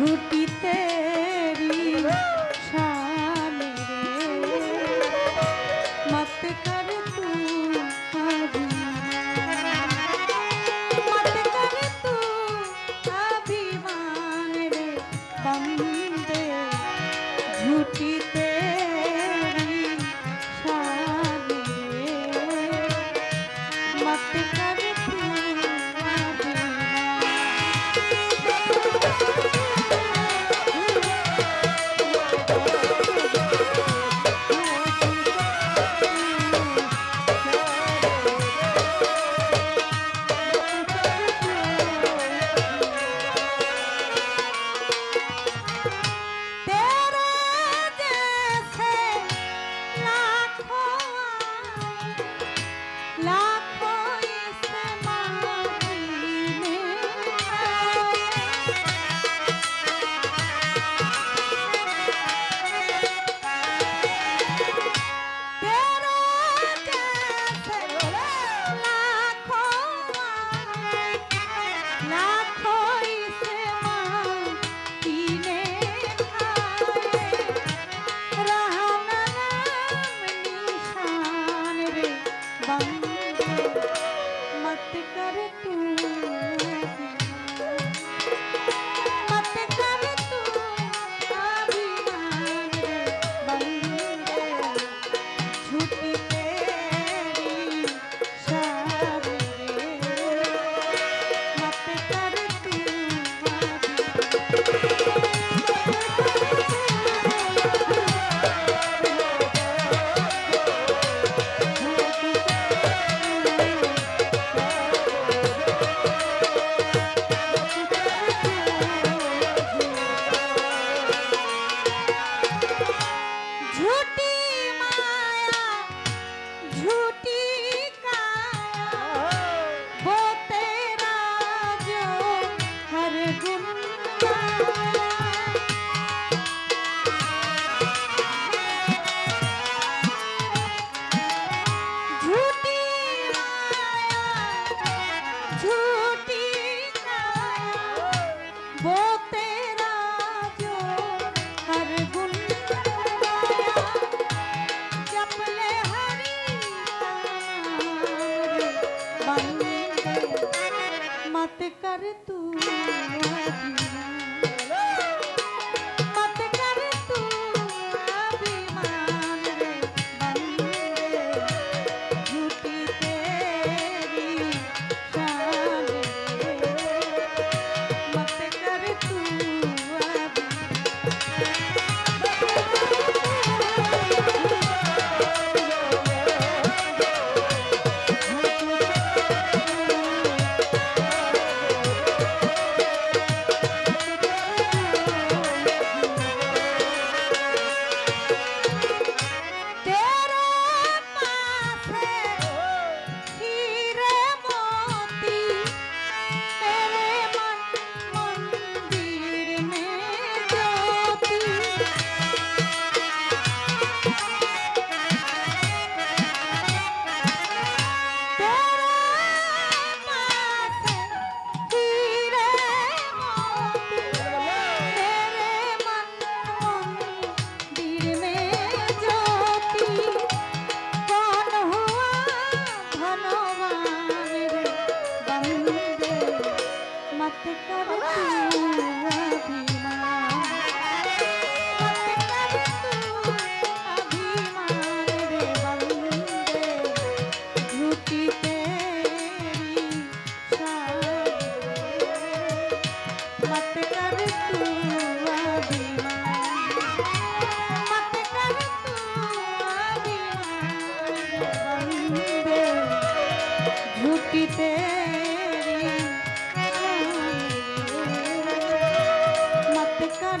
ঝুটিতে মত কর তু अभिमान रे बंदे झूठी ते Thank you. करते कर तू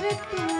तू